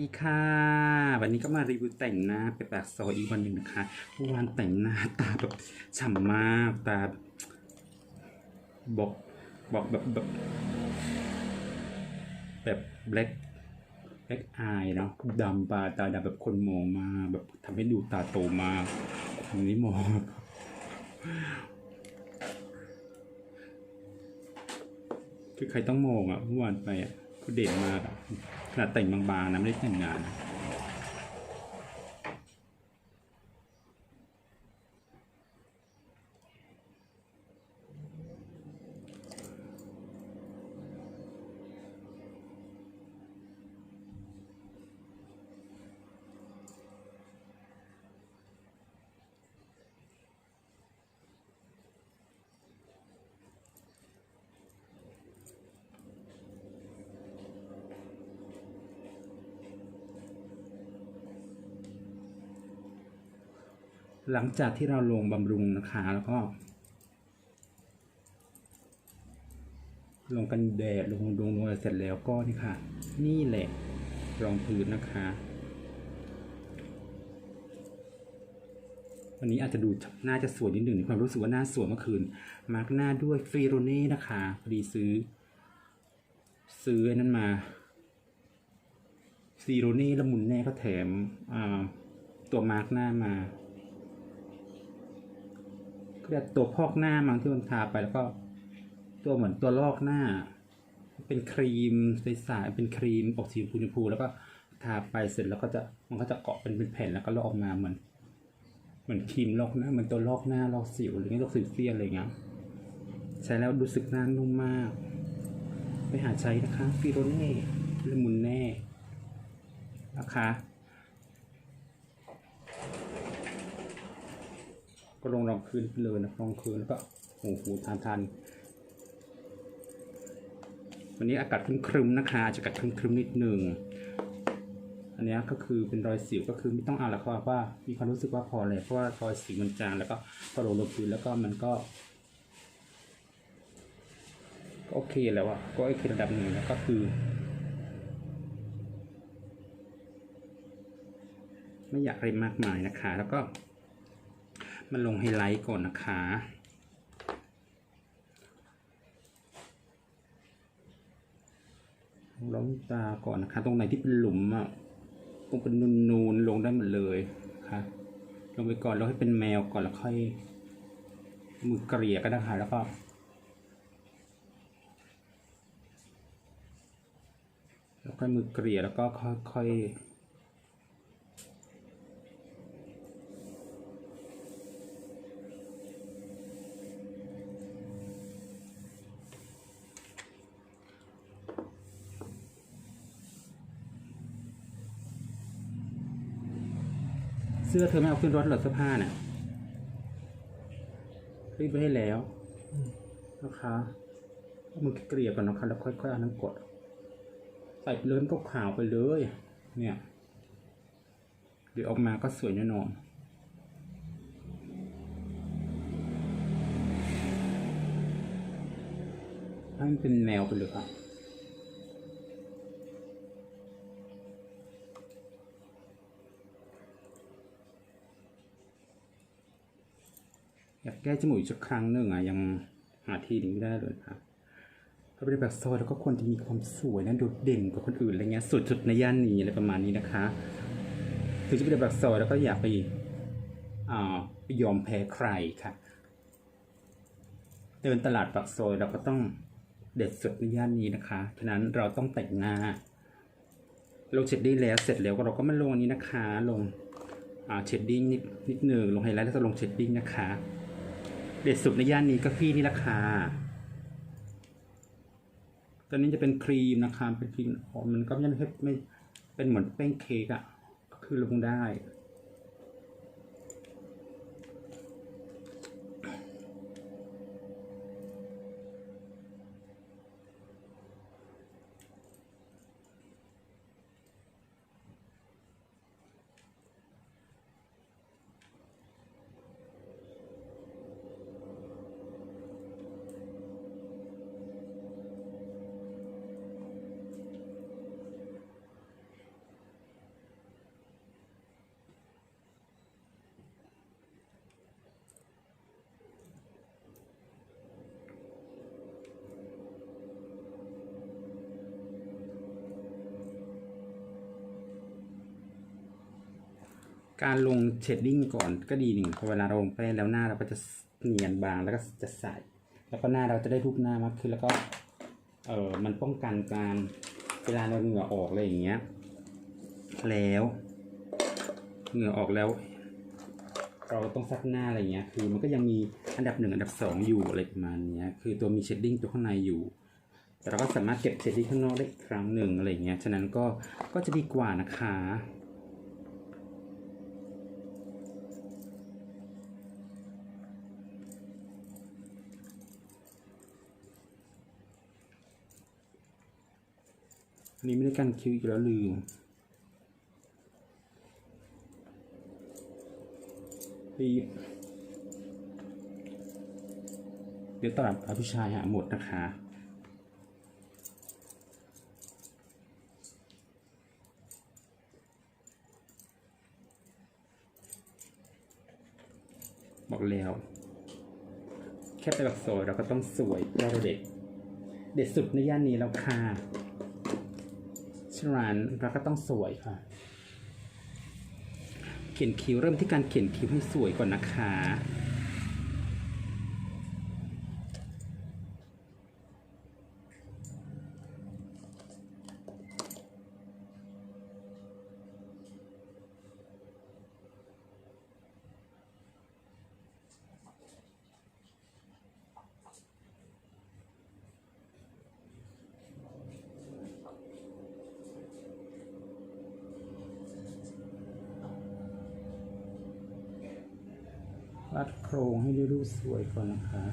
นี่ค่ะ วันนี้ก็มารีวิวแต่งหน้าไปปากซอยอีกวันหนึ่งนะคะเมื่อวานแต่งหน้าตาแบบฉ่ำมากตาบอกบอกแบบแบบแบบแบล็คแบล็คอายเนาะดำตาตาดำแบบคนมองมาแบบทำให้ดูตาโตมากทำนี้มองคือใครต้องมองอะเมื่อวานไปอะ คือเด่นมากขนาดแต่งบางๆนะไม่ได้แต่งงานนะ หลังจากที่เราลงบำรุงนะคะแล้วก็ ลงกันแดดลงดวงดวงเสร็จแล้วก็นี่ค่ะ นี่แหละรองพื้นนะคะวันนี้อาจจะดูน่าจะสวยนิดหนึ่งในความรู้สึกว่าหน้าสวยเมื่อคืน มาร์กหน้าด้วยฟรีโรเน่นะคะพอดีซื้อ ซื้ออนั้นมาซีโรเน่ละมุนแน่ก็แถมตัวมาร์กหน้ามา เรียกตัวพอกหน้ามั้งที่มันทาไปแล้วก็ ตัวเหมือนตัวลอกหน้า เป็นครีมใสๆเป็นครีมออกสีชมพูๆแล้วก็ทาไปเสร็จแล้วก็จะมันก็จะเกาะเป็นเป็นแผ่นแล้วก็ลอกออกมาเหมือนเหมือนครีมลอกหน้าเหมือนตัวลอกหน้าลอกสิวหรือไม่ลอกสิวเซียนอะไรอย่างเงี้ยใช้แล้วรู้สึกหน้านุ่มมาก ไปหาใช้นะคะฟิโรเน่ละมุนแน่นะคะ ก็ลงรองคืนไปเลยนะรองคืนแล้วก็โอ้โหทานทานวันนี้อากาศครึมๆนะคะอาจะอากาศครึมๆนิดหนึ่งอันนี้ก็คือเป็นรอยสิวก็คือไม่ต้องเอาแล้วครับว่ามีความรู้สึกว่าพอเลยเพราะว่ารอยสิวมันจางแล้วก็พอลงลงพื้นแล้วก็มันก็โอเคแล้วอะก็โอเคระดับหนึ่งแล้วก็คือ ไม่อยากอะไรมากมายนะคะ แล้วก็ มาลงไฮไลท์ก่อนนะคะ ลงตาก่อนนะคะ ตรงไหนที่เป็นหลุมอะตรงเป็นนูนๆลงได้หมดเลยค่ะ ลงไปก่อนแล้วให้เป็นแมวก่อนแล้วค่อย มือเกลี่ยก็ได้ค่ะแล้วก็แล้วค่อยมือเกลี่ยแล้วก็ค่อยๆ เสื้อเธอไม่เอาขึ้นรถหรอเสื้อผ้าน่ะรีบไปให้แล้วนะคะเอามือเกลี่ยก่อนนะคะแล้วค่อยๆเอาน้ำกดใส่เลยมันก็ขาวไปเลย เนี่ย เดี๋ยวออกมาก็สวยแน่นอนให้มันเป็นแนวไปเลยค่ะอ กแก้จมูกอีกสักครั้งหนึ่งอะยังหาที่นี้ไม่ได้เลยครับถ้าเป็นแบบซอยแล้วก็ควรจะมีความสวยนะโดดเด่นกว่าคนอื่นอะไรเงี้ยสุดๆในย่านนี้อะไรประมาณนี้นะคะถึงจะเป็นแบบซอยแล้วก็อยากไปอ่าไปยอมแพ้ใครค่ะ เดินตลาดปากซอยเราก็ต้องเด็ดสุดในย่านนี้นะคะ ฉะนั้นเราต้องแต่งหน้าลงเชดดิ้งแล้วเสร็จแล้วเราก็มาลงอันนี้นะคะ ลงอ่าเชดดิ้งนิดนิดหนึ่งลงไฮไลท์แล้วจะลงเชดดิ้งนะคะ เด็ดสุดในย่านนี้ก็พี่นี่ราคาตอนนี้จะเป็นครีมนะคะเป็นครีมหอมันก็ไม่ไม่ไม่เป็นเหมือนแป้งเค้กอะ่ะก็คือลงได้ การลงเชดดิ้งก่อนก็ดีหนึ่งพอเวลาเราลงแป้งแล้วหน้าเราก็จะเนียนบางแล้วก็จะใสแล้วก็หน้าเราจะได้รูปหน้ามากขึ้นแล้วก็เออมันป้องกันการเวลาเราเหงื่อออกอะไรอย่างเงี้ย แล้วเหงื่อออกแล้ว เราต้องซักหน้าอะไรเงี้ย คือมันก็ยังมีอันดับหนึ่งอันดับสองอยู่อะไรประมาณเนี้ย คือตัวมีเชดดิ้งตัวข้างในอยู่แต่เราก็สามารถเก็บเชดดิ้งข้างนอกได้อีกครั้งหนึ่งอะไรเงี้ย ฉะนั้นก็ ก็จะดีกว่านะคะ อันนี้ไม่ได้กันคิวอีกแล้วลืมรีเดี๋ยวตลับพระผู้ชายหาหมดนะคะบอกแล้ว แค่ไปแบบโสวยเราก็ต้องสวยเราเราเด็กเด็ดสุดในย่านนี้แล้วค่ะ ฉะนั้นเราก็ต้องสวยค่ะ เขียนคิ้วเริ่มที่การเขียนคิ้วให้สวยก่อนนะคะ รัดโครงให้ได้รูปสวยก่อนนะคะ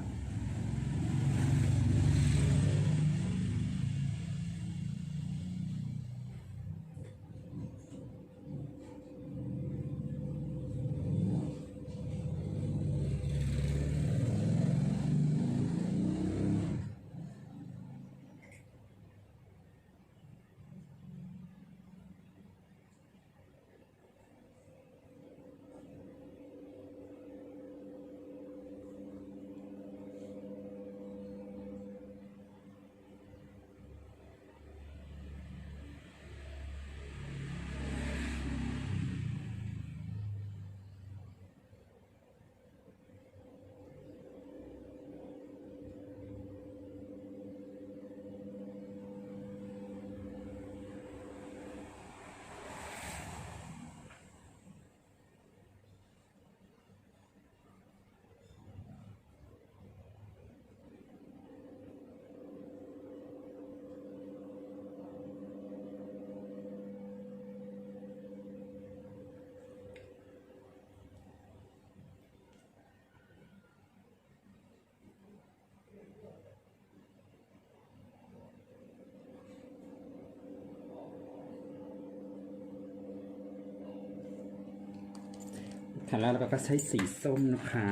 ค่ะแล้วเราก็ใช้สีส้มนะคะ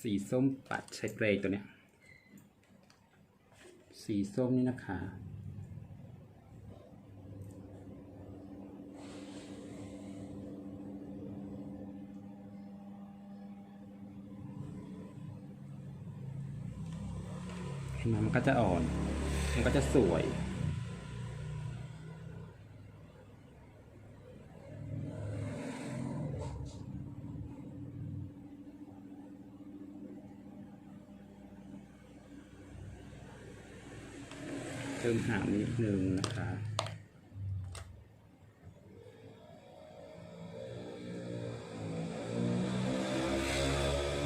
สีส้มปัดใช้เปรย์ตัวเนี้ย สีส้มนี่นะคะมันก็จะอ่อน มันก็จะสวย เติมหางนิดนึงนะคะ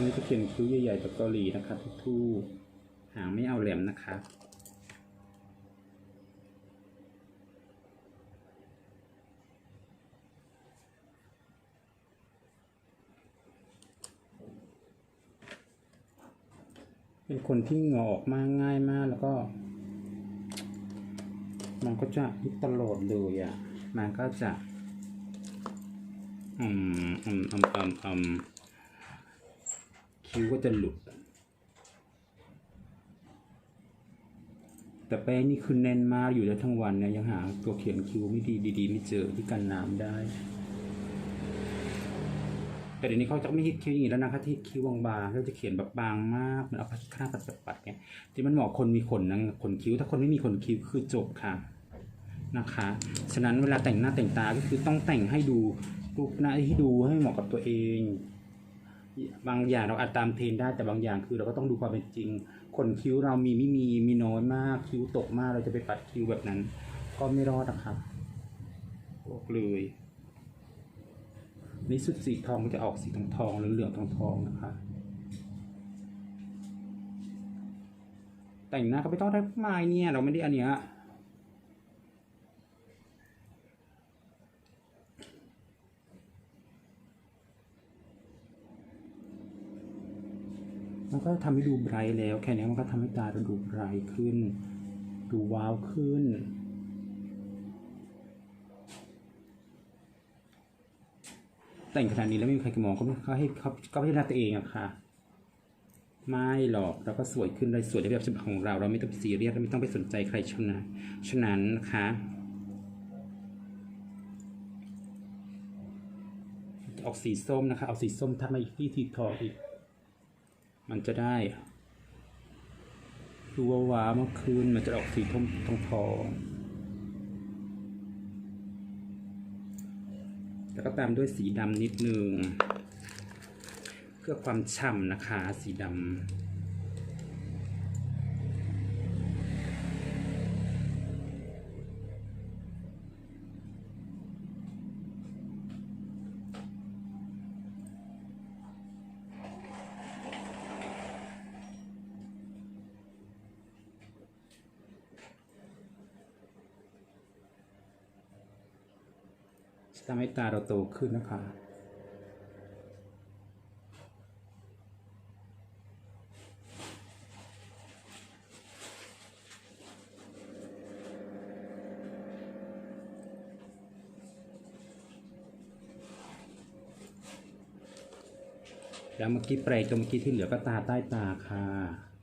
นี่ก็เขียนคิ้วใหญ่ๆจากเกาหลีนะคะทู่ๆหางไม่เอาแหลมนะคะเป็นคนที่งอออกมากง่ายมากแล้วก็ มันก็จะตลอดเลยอะ มันก็จะ อืมอืมอืมอืมอืมคิ้วก็จะหลุด แต่แป้งนี่คือแน่นมากอยู่ได้วทั้งวันเนี่ยยังหาตัวเขียนคิ้วไม่ดีดีๆ ไม่เจอที่กันน้ำได้ แต่เดี๋ยวนี้เขาจะไม่ฮิตคิ้วอย่างนี้แล้วนะคะที่คิ้วบางๆเขาจะเขียนแบบบางมากมันเอาข้างปัดๆๆไงที่มันเหมาะคนมีขนนะขนคิ้วถ้าคนไม่มีขนคิ้วคือจบค่ะ นะคะ ฉะนั้นเวลาแต่งหน้าแต่งตาก็คือต้องแต่งให้ดูรูปหน้าให้ดูให้เหมาะกับตัวเอง บางอย่างเราอาจตามเทรนได้แต่บางอย่างคือเราก็ต้องดูความเป็นจริงขนคิ้วเรามีไม่มีมีน้อยมากคิ้วตกมากเราจะไปปัดคิ้วแบบนั้น ก็ไม่รอดนะครับบอกเลยนี่สุดสีทองมันจะออกสีทองทองหรือเหลืองทองทองนะคะแต่งหน้าก็ไม่ต้องได้มากมายเนี่ยเราไม่ได้อันเนี้ย ก็ทำให้ดูไบรท์แล้ว แค่นี้มันก็ทำให้ตาเราดูไบรท์ขึ้น ดูว้าวขึ้น แต่งขนาดนี้แล้วไม่มีใครมองก็ไม่เขาให้เขาก็ให้หน้าตัวเองอะค่ะ ไม่หรอกเราก็สวยขึ้นเลยสวยในแบบฉบับของเรา เราไม่ต้องไปซีเรียสเราไม่ต้องไปสนใจใครชนะฉะนั้นนะคะออกสีส้มนะคะ เอาสีส้มทับมาอีกที่ทีทองอีก มันจะได้ดูว่าว้าเมื่อคืนมันจะออกสีทองทองทองแล้วก็ตามด้วยสีดำนิดนึง เพื่อความฉ่ำนะคะสีดำ ทำให้ตาเราโตขึ้นนะคะแล้วเมื่อกี้เปรย์ตัวเมื่อกี้ที่เหลือก็ตาใต้ตาค่ะ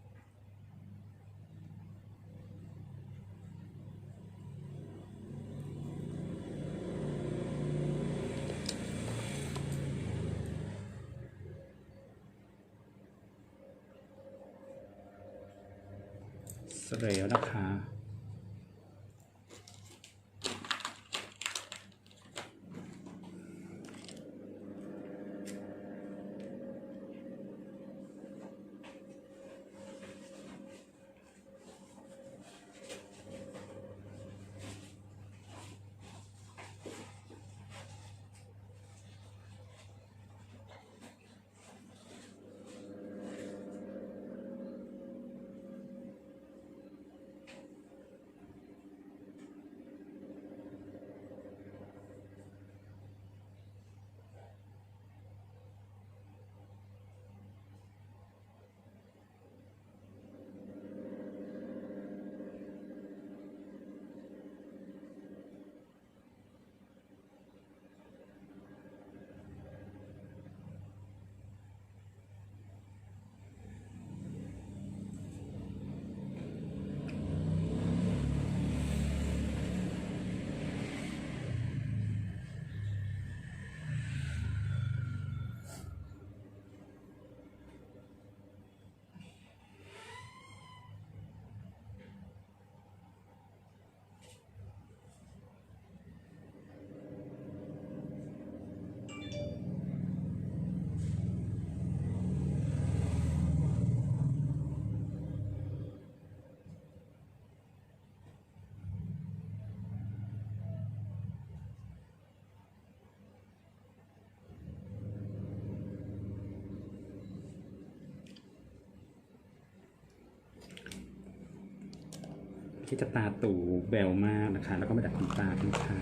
ที่จะตาตู่แบวมากนะคะ แล้วก็ไม่ดัดขนตาคุณค่ะ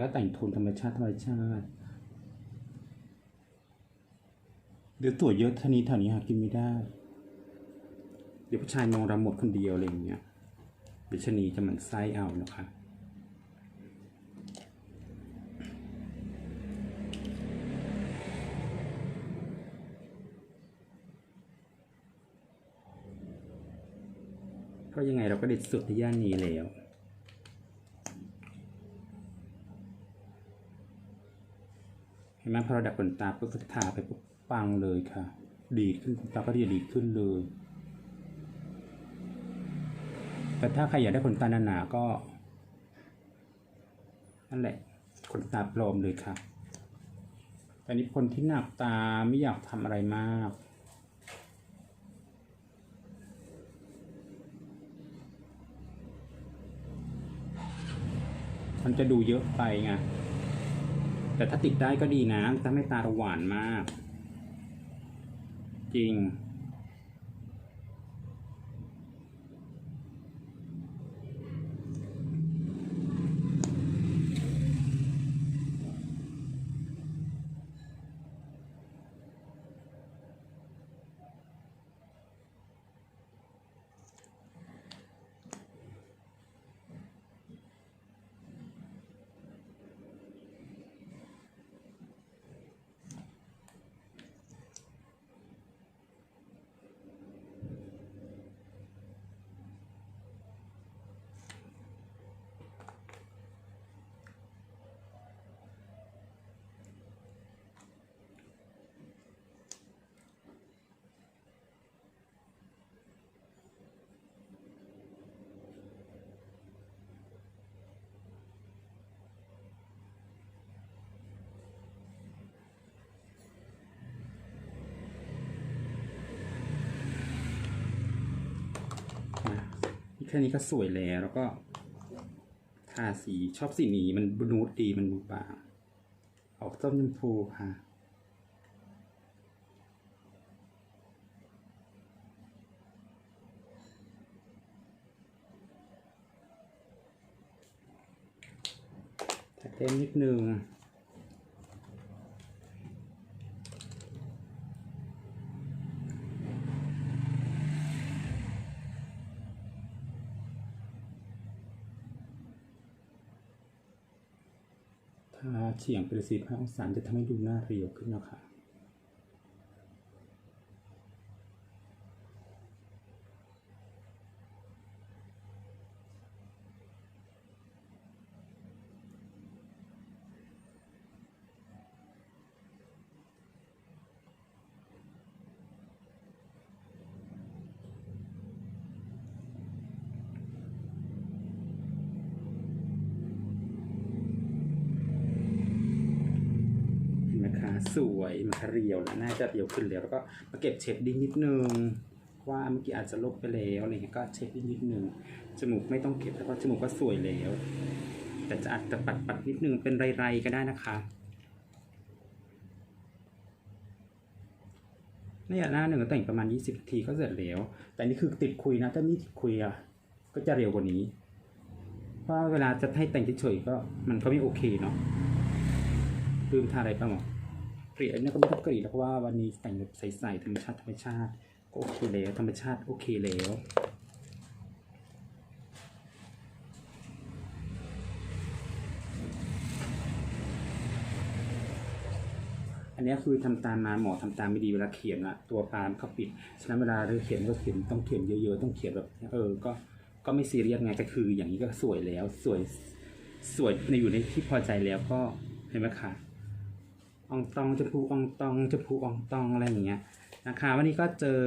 แล้วแต่งโทนธรรมชาติธรรมชาติเดี๋ยวตัวเยอะเท่านี้เท่านี้หากินไม่ได้ เดี๋ยวผู้ชายมองเราหมดคนเดียวอะไรอย่างเงี้ยเดี๋ยวชนีจะหมันไส้เอานะคะ เพราะยังไงเราก็เด็ดสุดในย่านนี้แล้วเห็นไหมพอเราดัดขนตาปุ๊บก็ทาไปปุ๊บปังเลยค่ะ ดีขึ้นตาก็จะดีขึ้นเลย แต่ถ้าใครอยากได้ขนตาหนาๆก็นั่นแหละขนตาปลอมเลยค่ะแต่นี้คนที่หนักตาไม่อยากทำอะไรมาก มันจะดูเยอะไปไงแต่ถ้าติดได้ก็ดีนะถ้าไม่ตาราหวานมาก จริง แค่นี้ก็สวยแล้ว แล้วก็ทาสีชอบสีนี้มันบนูดดีมันดูบางออกส้มชมพูค่ะแต่เต็มนิดนึง ถ้าเฉียงเป็นสีพองศาจะทำให้ดูหน้าเรียวขึ้นนะคะ สวยมันคเรียวแล้วน่าจะเรียวขึ้นแล้วแล้วก็มาเก็บเช็ดดิ้งนิดนึงว่าเมื่อกี้อาจจะลบไปแล้วอะไรเงี้ยก็เช็ดดิ้งนิดนึงจมูกไม่ต้องเก็บแล้วก็จมูกก็สวยแล้ว แต่จะอาจจะปัดปัดนิดนึงเป็นไรๆก็ได้นะคะนี่หน้าหนึ่งแต่งประมาณ 20นาทีก็เสร็จแล้ว แต่นี่คือติดคุยนะถ้าไม่ติดคุยอะก็จะเร็วกว่านี้เพราะเวลาจะให้แต่งเฉยๆก็มันก็ไม่โอเคเนาะลืมทาอะไรบ้างหรอ กรีดอันนี้ก็ไม่ต้องกรีดแล้วเพราะว่าวันนี้แต่งแบบใสๆธรรมชาติธรรมชาติก็โอเคแล้วธรรมชาติโอเคแล้วอันนี้คือทำตามมาหมอทำตามไม่ดีเวลาเขียนอะตัวปามเขาปิดฉะนั้นเวลาเราเขียนก็เขียนต้องเขียนเยอะๆต้องเขียนแบบเออก็ก็ไม่ซีเรียสไงก็คือ อย่างนี้ก็สวยแล้วสวยสวยในอยู่ในที่พอใจแล้วก็เห็นไหมคะ อองตองจะพูอองตองจะพูอองตองอะไรอย่างเงี้ยนะคะ วันนี้ก็เจอ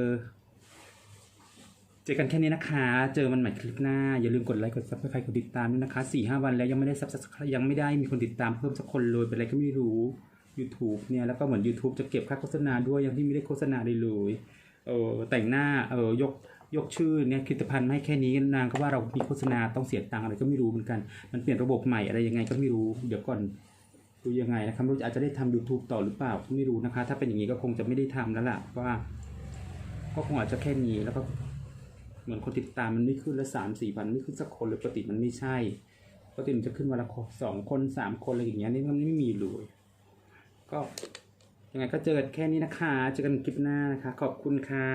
เจอกันแค่นี้นะคะ เจอมันใหม่คลิปหน้า อย่าลืมกดไลค์กดซับสไครต์กดติดตามด้วยนะคะสี่ห้าวันแล้วยังไม่ได้ซับสไครต์ยังไม่ได้มีคนติดตามเพิ่มสักคนเลยเป็นอะไรก็ไม่รู้ YouTube เนี่ยแล้วก็เหมือน YouTube จะเก็บค่าโฆษณาด้วยยังที่ไม่ได้โฆษณาเลยเลยเออแต่งหน้าเออยกยกชื่อเนี่ยผลิตภัณฑ์มาให้แค่นี้นางก็ว่าเรามีโฆษณาต้องเสียตังค์อะไรก็ไม่รู้เหมือนกัน มันเปลี่ยนระบบใหม่อะไรยังไงก็ไม่รู้เดี๋ยวก่อน ดูยังไงนะครับรู้อาจจะได้ทำ YouTube ต่อหรือเปล่าไม่รู้นะคะ ถ้าเป็นอย่างนี้ก็คงจะไม่ได้ทำแล้วล่ะว่า ก็คงอาจจะแค่นี้แล้วก็เหมือนคนติดตามมันไม่ขึ้นละสามสี่พันไม่ขึ้นสักคนเลยปกติมันไม่ใช่ปกติมันจะขึ้นวันละสองคนสามคนอะไรอย่างเงี้ยนี่มันไม่มีเลยก็ยังไงก็เจอกันแค่นี้นะคะ เจอกันคลิปหน้านะคะ ขอบคุณค่ะ